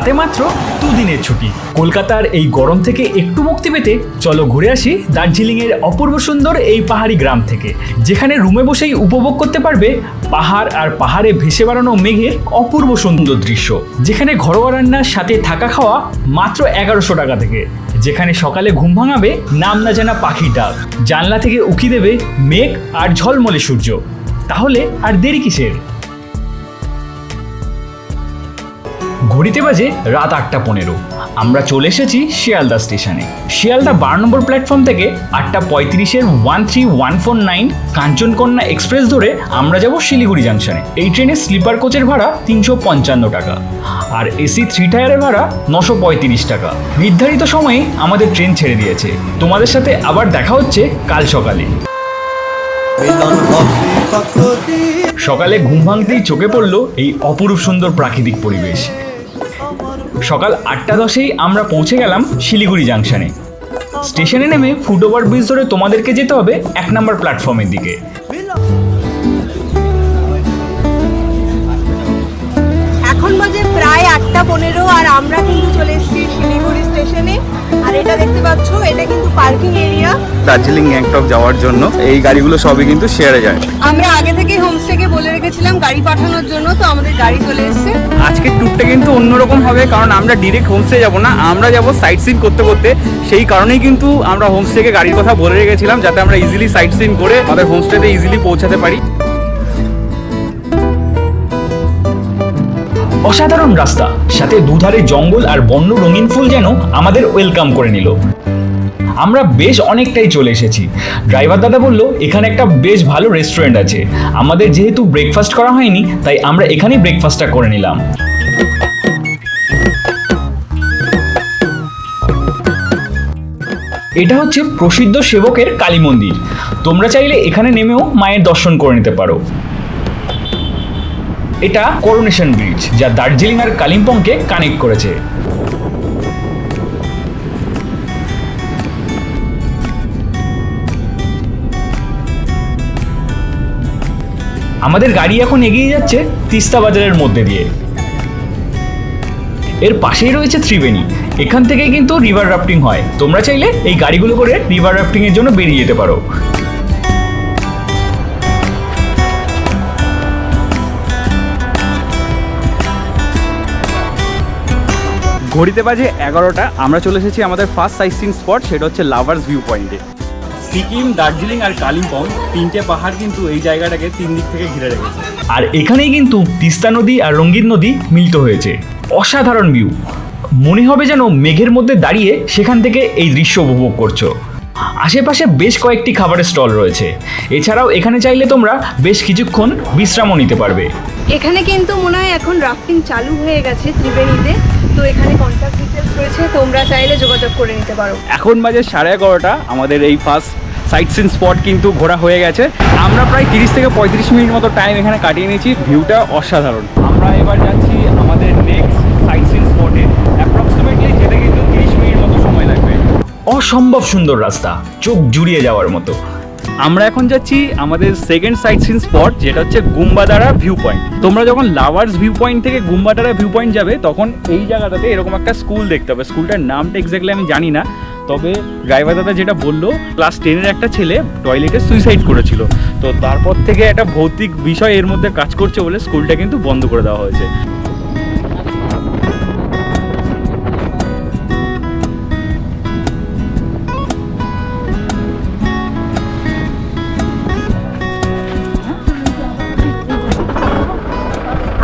হাতে মাত্র দুদিনের ছুটি। কলকাতার এই গরম থেকে একটু মুক্তি পেতে চলো ঘুরে আসি দার্জিলিংয়ের অপূর্ব সুন্দর এই পাহাড়ি গ্রাম থেকে, যেখানে রুমে বসেই উপভোগ করতে পারবে পাহাড় আর পাহাড়ে ভেসে বেড়ানো মেঘের অপূর্ব সুন্দর দৃশ্য, যেখানে ঘরোয়া রান্নার সাথে থাকা খাওয়া মাত্র এগারোশো টাকা থেকে, যেখানে সকালে ঘুম ভাঙাবে নাম না জানা পাখির ডাক, জানলা থেকে উকি দেবে মেঘ আর ঝলমলে সূর্য। তাহলে আর দেরি কিসের? ঘড়িতে বাজে রাত আটটা পনেরো। আমরা চলে এসেছি শিয়ালদা স্টেশনে। শিয়ালদা বারো নম্বর প্ল্যাটফর্ম থেকে আটটা পঁয়ত্রিশের one three one four nine Kanchankanya express ধরে আমরা যাব শিলিগুড়ি জাংশনে এই ট্রেনের স্লিপার কোচের ভাড়া তিনশো পঞ্চান্ন টাকা আর এসি থ্রি টায়ারের ভাড়া নশো পঁয়ত্রিশ টাকা। নির্ধারিত সময়ে আমাদের ট্রেন ছেড়ে দিয়েছে। তোমাদের সাথে আবার দেখা হচ্ছে কাল সকালে। সকালে ঘুম ভাঙতেই চোখে পড়ল এই অপরূপ সুন্দর প্রাকৃতিক পরিবেশ। সকাল আটটা দশেই আমরা পৌঁছে গেলাম শিলিগুড়ি জাংশনে। স্টেশনে নেমে ফুট ফুটওভার ব্রিজ ধরে তোমাদেরকে যেতে হবে এক নম্বর প্ল্যাটফর্মের দিকে। পাচ্ছ এটা কিন্তু পার্কিং এরিয়া দার্জিলিং গ্যাংটক যাওয়ার জন্য। এই গাড়িগুলো সবই কিন্তু শেয়ারে যায়। আমরা আগে থেকে হোমস্টেকে বলে রেখেছিলাম গাড়ি পাঠানোর জন্য তো আমাদের গাড়ি চলে এসেছে। আজকের ট্যুরটা কিন্তু অন্যরকম হবে কারণ আমরা ডিরেক্ট হোমস্টে যাব না। আমরা যাব সাইট সিন করতে করতে। সেই কারণেই কিন্তু আমরা হোমস্টেকে গাড়ির কথা বলে রেখেছিলাম যাতে আমরা ইজিলি সাইট সিন করে আমাদের হোমস্টেতে ইজিলি পৌঁছাতে পারি। অসাধারণ রাস্তা। সাথে দুধারে জঙ্গল আর বন্য রঙিন ফুল যেন আমাদের ওয়েলকাম করে নিল। আমরা বেশ অনেকটাই চলে এসেছি। ড্রাইভার দাদা বলল, এখানে একটা বেশ ভালো রেস্টুরেন্ট আছে। আমাদের যেহেতু ব্রেকফাস্ট করা হয়নি, তাই আমরা এখানেই ব্রেকফাস্টটা করে নিলাম। এটা হচ্ছে প্রসিদ্ধ সেবকের কালী মন্দির। তোমরা চাইলে এখানে নেমেও মায়ের দর্শন করে নিতে পারো। এটা করোনেশন ব্রিজ যা দার্জিলিং আর কালিম্পংকে কানেক্ট করেছে। আমাদের গাড়ি এখন এগিয়ে যাচ্ছে তিস্তা বাজারের মধ্যে দিয়ে। এর পাশেই রয়েছে ত্রিবেণী। এখান থেকে কিন্তু রিভার রাফটিং হয়। তোমরা চাইলে এই গাড়িগুলো করে রিভার রাফটিং এর জন্য বেরিয়ে যেতে পারো। ঘড়িতে বাজে এগারোটা। আমরা চলে এসেছি আমাদের ফার্স্ট সাইট স্পট সেটা হচ্ছে লাভার্স ভিউ পয়েন্টে সিকিম দার্জিলিং আর কালিম্পং তিনটে পাহাড় কিন্তু এই জায়গাটাকে তিন দিক থেকে ঘিরে রেখেছে। আর এখানেই কিন্তু তিস্তা নদী আর রঙ্গিত নদী মিলিত হয়েছে। অসাধারণ ভিউ মনে হবে যেন মেঘের মধ্যে দাঁড়িয়ে সেখান থেকে এই দৃশ্য উপভোগ করছ। আশেপাশে বেশ কয়েকটি খাবারের স্টল রয়েছে। এছাড়াও এখানে চাইলে তোমরা বেশ কিছুক্ষণ বিশ্রামও নিতে পারবে। এখানে কিন্তু মনে হয় এখন রাফটিং চালু হয়ে গেছে ত্রিবেণীতে। তো এখানে কন্ট্যাক্ট ডিটেলস রয়েছে তোমরা চাইলে যোগাযোগ করে নিতে পারো। এখন বাজে সাড়ে এগারোটা আমাদের এই ফার্স্ট সাইট সিন স্পট কিন্তু ঘোরা হয়ে গেছে। আমরা প্রায় তিরিশ থেকে পঁয়ত্রিশ মিনিট মতো টাইম এখানে কাটিয়ে নিয়েছি ভিউটা অসাধারণ। আমরা এবার যাচ্ছি আমাদের নেক্সট সাইট সিন স্পটে অ্যাপ্রক্সিমেটলি যেতে কিন্তু তিরিশ মিনিট মতো সময় লাগবে। অসম্ভব সুন্দর রাস্তা চোখ জুড়িয়ে যাওয়ার মতো। আমরা এখন যাচ্ছি আমাদের সেকেন্ড সাইট সিন স্পট যেটা হচ্ছে গুম্বাদারা ভিউ পয়েন্ট তোমরা যখন লাভার্স ভিউ পয়েন্ট থেকে গুম্বাদারা ভিউ পয়েন্ট যাবে, তখন এই জায়গাটাতে এরকম একটা স্কুল দেখতে হবে। স্কুলটার নামটা এক্স্যাক্টলি আমি জানি না, তবে ড্রাইভার দাদা যেটা বলল ক্লাস টেনের একটা ছেলে টয়লেটে সুইসাইড করেছিল। তো তারপর থেকে একটা ভৌতিক বিষয় এর মধ্যে কাজ করছে বলে স্কুলটা কিন্তু বন্ধ করে দেওয়া হয়েছে।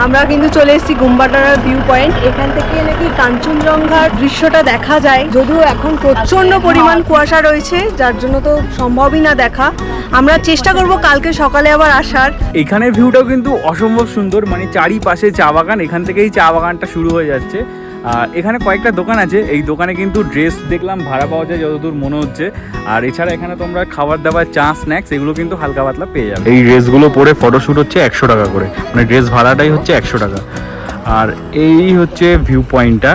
আমরা কিন্তু চলে এসেছি গুম্বাটার ভিউ পয়েন্ট। এখান থেকে নাকি কাঞ্চনজঙ্ঘার দৃশ্যটা দেখা যায়। যদিও এখন প্রচণ্ড পরিমাণ কুয়াশা রয়েছে, যার জন্য তো সম্ভবই না দেখা। আমরা চেষ্টা করব কালকে সকালে আবার আসার। এখানে ভিউটাও কিন্তু অসম্ভব সুন্দর মানে চারিপাশে চা বাগান, এখান থেকেই চা বাগানটা শুরু হয়ে যাচ্ছে। এখানে কয়েকটা দোকান আছে। এই দোকানে কিন্তু ড্রেস দেখলাম, ভাড়া পাওয়া যায়, যতদূর মনে হচ্ছে। আর এছাড়া এখানে তোমরা খাবার দাবার, চা স্ন্যাক্স এগুলো কিন্তু হালকা পাতলা পেয়ে যাবে। এই ড্রেসগুলো পরে ফটোশ্যুট হচ্ছে একশো টাকা করে। মানে ড্রেস ভাড়াটাই হচ্ছে একশো টাকা। আর এই হচ্ছে ভিউ পয়েন্টটা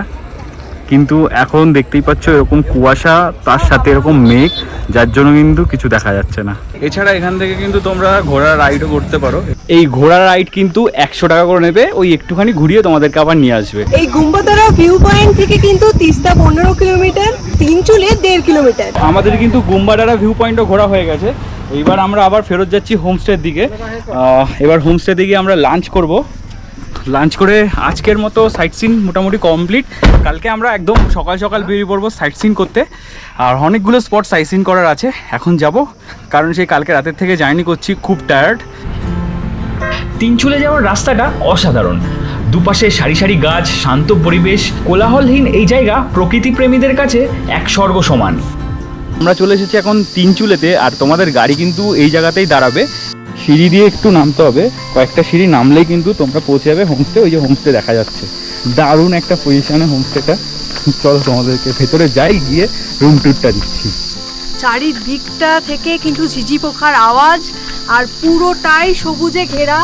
কিন্তু এখন দেখতেই পাচ্ছ এরকম কুয়াশা তার সাথে এরকম মেঘ যার জন্য কিন্তু কিছু দেখা যাচ্ছে না। এছাড়া এখান থেকে কিন্তু তোমরা ঘোড়ার রাইডও করতে পারো। এই ঘোড়ার রাইড কিন্তু একশো টাকা করে নেবে ওই একটুখানি ঘুরিয়ে তোমাদেরকে আবার নিয়ে আসবে। এই গুম্বাদারা ভিউ পয়েন্ট থেকে কিন্তু তিস্তা পনেরো কিলোমিটার তিন চুলে দেড় কিলোমিটার। আমাদের কিন্তু গুম্বাডারা ভিউ পয়েন্টও ঘোরা হয়ে গেছে। এইবার আমরা আবার ফেরত যাচ্ছি হোমস্টের দিকে। আহ, এবার হোমস্টে দিকে আমরা লাঞ্চ করব। লাঞ্চ করে আজকের মতো সাইট সিন মোটামুটি কমপ্লিট কালকে আমরা একদম সকাল সকাল বেরিয়ে পড়ব সাইট সিন করতে। আর অনেকগুলো স্পট সাইট সিন করার আছে। এখন যাব কারণ সেই কালকে রাতের থেকে জার্নি করছি খুব টায়ার্ড তিনচুলে যাওয়ার রাস্তাটা অসাধারণ। দুপাশে সারি সারি গাছ শান্ত পরিবেশ কোলাহলহীন এই জায়গা প্রকৃতি প্রেমীদের কাছে এক স্বর্গ সমান। আমরা চলে এসেছি এখন তিন চুলেতে আর তোমাদের গাড়ি কিন্তু এই জায়গাতেই দাঁড়াবে। সিঁড়ি দিয়ে একটু নামতে হবে। কয়েকটা সিঁড়ি নামলেই কিন্তু তোমরা পৌঁছে যাবে হোমস্টে ওই যে হোমস্টে দেখা যাচ্ছে। দারুণ একটা পজিশনে হোমস্টেটা চলো তোমাদেরকে ভেতরে যাই, গিয়ে রুম ট্যুরটা দিচ্ছি। চারিদিকটা থেকে কিন্তু ঝিঝি পোখার আওয়াজ, আর পুরোটাই সবুজে ঘেরা।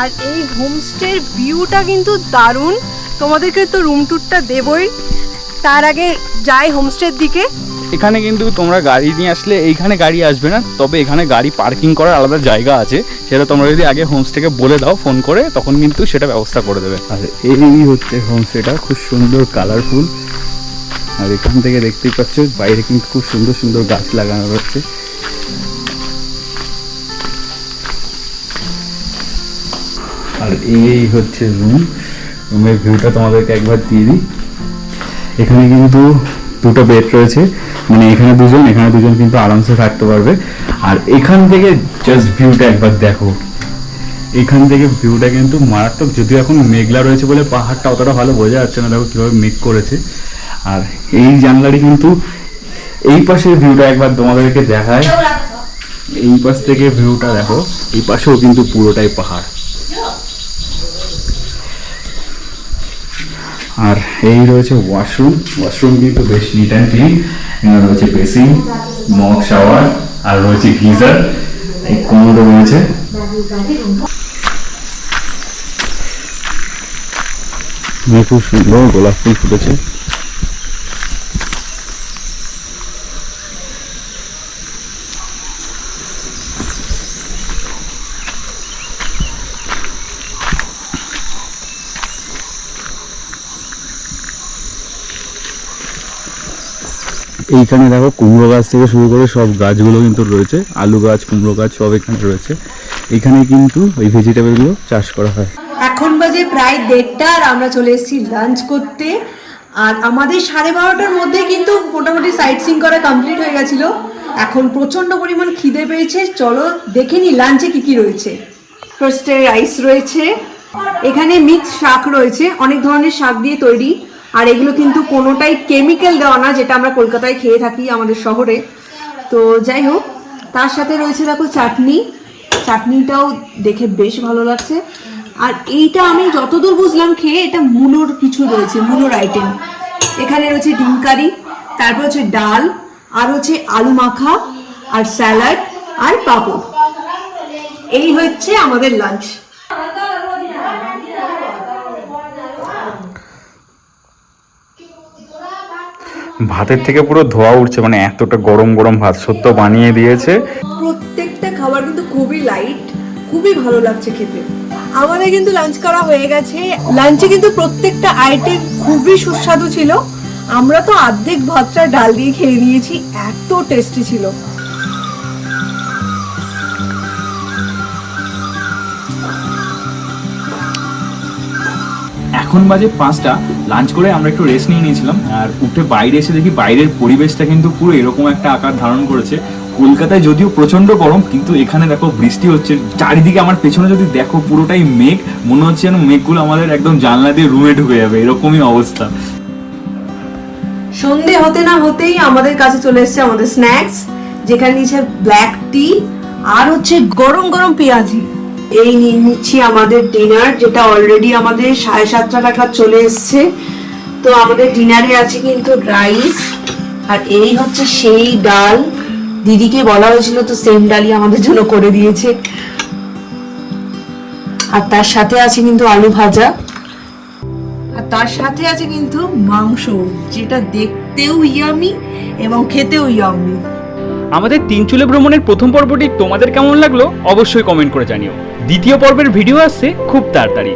আর এই হোমস্টের ভিউটা কিন্তু দারুণ। তোমাদেরকে তো রুম ট্যুরটা দেবই। তার আগে যাই হোমস্টের দিকে। এখানে কিন্তু তোমরা গাড়ি নিয়ে আসলে এইখানে গাড়ি আসবে না, তবে এখানে গাড়ি পার্কিং করার আলাদা জায়গা আছে, সেটা তোমরা যদি আগে হোমস্টেকে বলে দাও ফোন করে, তখন কিন্তু সেটা ব্যবস্থা করে দেবে। আর এই হচ্ছে হোমস্টেটা খুব সুন্দর কালারফুল আর এখান থেকে দেখতেই পাচ্ছ, বাইরে কিন্তু খুব সুন্দর সুন্দর গাছ লাগানো রয়েছে। আর এই হচ্ছে রুম রুমের ভিউটা তোমাদেরকে একবার দিয়ে দিই। এখানে কিন্তু দুটো বেড রয়েছে। মানে এখানে দুজন এখানে দুজন কিন্তু আরামসে থাকতে পারবে। আর এখান থেকে জাস্ট ভিউটা একবার দেখো। এখান থেকে ভিউটা কিন্তু মারাত্মক যদিও এখন মেঘলা রয়েছে বলে পাহাড়টা অতটা ভালো বোঝা যাচ্ছে না। দেখো কীভাবে মেঘ করেছে। আর এই জানলাটি কিন্তু এই পাশের ভিউটা একবার তোমাদেরকে দেখায়। এই পাশ থেকে ভিউটা দেখো এই পাশেও কিন্তু পুরোটাই পাহাড়। আর এই রয়েছে ওয়াশরুম ওয়াশরুম কিন্তু বেশ নিট অ্যান্ড ক্লিন এখানে রয়েছে বেসিন মগ শাওয়ার আর রয়েছে গিজার এই কোমরও রয়েছে। খুব সুন্দর গোলাপ ফুল ফুটেছে। এইখানে দেখো কুমড়ো গাছ থেকে শুরু করে সব গাছগুলো কিন্তু রয়েছে, আলু গাছ, কুমড়ো গাছ সব এখানে রয়েছে। এখানে কিন্তু এই ভেজিটেবলগুলো চাষ করা হয়। এখন বাজে প্রায় দেড়টা আর আমরা চলে এসেছি লাঞ্চ করতে। আর আমাদের সাড়ে বারোটার মধ্যে কিন্তু মোটামুটি সাইট সিং করা কমপ্লিট হয়ে গেছিল। এখন প্রচণ্ড পরিমাণ খিদে পেয়েছে। চলো দেখে নি লাঞ্চে কি কি রয়েছে। ফার্স্টে রাইস রয়েছে। এখানে মিক্স শাক রয়েছে। অনেক ধরনের শাক দিয়ে তৈরি। আর এগুলো কিন্তু কোনোটাই কেমিক্যাল দেওয়া না, যেটা আমরা কলকাতায় খেয়ে থাকি আমাদের শহরে। তো যাই হোক, তার সাথে রয়েছে দেখো চাটনি। চাটনিটাও দেখে বেশ ভালো লাগছে। আর এইটা আমি যতদূর বুঝলাম খেয়ে এটা মুলোর কিছু রয়েছে, মুলোর আইটেম এখানে রয়েছে ডিম কারি, তারপর হচ্ছে ডাল, আর হচ্ছে আলু মাখা, আর স্যালাড, আর পাঁপড়। এই হচ্ছে আমাদের লাঞ্চ ভাতের থেকে পুরো ধোয়া উঠছে মানে এতটা গরম গরম ভাত সত্য বানিয়ে দিয়েছে। প্রত্যেকটা খাবার কিন্তু খুবই লাইট খুবই ভালো লাগছে খেতে। আমাদের কিন্তু লাঞ্চ করা হয়ে গেছে। লাঞ্চে কিন্তু প্রত্যেকটা আইটেম খুবই সুস্বাদু ছিল। আমরা তো অর্ধেক ভাতটা ডাল দিয়ে খেয়ে নিয়েছি, এত টেস্টি ছিল। এখন বাজে পাঁচটা। লাঞ্চ করে আমরা একটু রেস্ট নিয়ে নিয়েছিলাম। আর উঠে বাইরে এসে দেখি বাইরের পরিবেশটা কিন্তু পুরো এরকম একটা আকার ধারণ করেছে। কলকাতায় যদিও প্রচণ্ড গরম, কিন্তু এখানে দেখো বৃষ্টি হচ্ছে। চারিদিকে আমার পেছনে যদি দেখো পুরোটাই মেঘ, মনে হচ্ছে যেন মেঘগুলো আমাদের একদম জানলা দিয়ে রুমে ঢুকে যাবে। এরকমই অবস্থা। সন্ধে হতে না হতেই আমাদের কাছে চলে এসেছে আমাদের স্ন্যাক্স যেখানে নিচ্ছে ব্ল্যাক টি আর হচ্ছে গরম গরম পেঁয়াজি। এই নিয়ে নিচ্ছি আমাদের ডিনার যেটা অলরেডি আমাদের সাড়ে সাতটা নাগাদ চলে এসছে। তো আমাদের ডিনারে আছে কিন্তু রাইস আর এই হচ্ছে সেই ডাল। দিদিকে বলা হয়েছিল তো সেম ডালই আমাদের জন্য করে দিয়েছে। আর তার সাথে আছে কিন্তু আলু ভাজা। আর তার সাথে আছে কিন্তু মাংস, যেটা দেখতেও ইয়ামি এবং খেতেও ইয়ামি আমাদের তিন চুলে ভ্রমণের প্রথম পর্বটি তোমাদের কেমন লাগল অবশ্যই কমেন্ট করে জানিও। দ্বিতীয় পর্বের ভিডিও আসছে খুব তাড়াতাড়ি।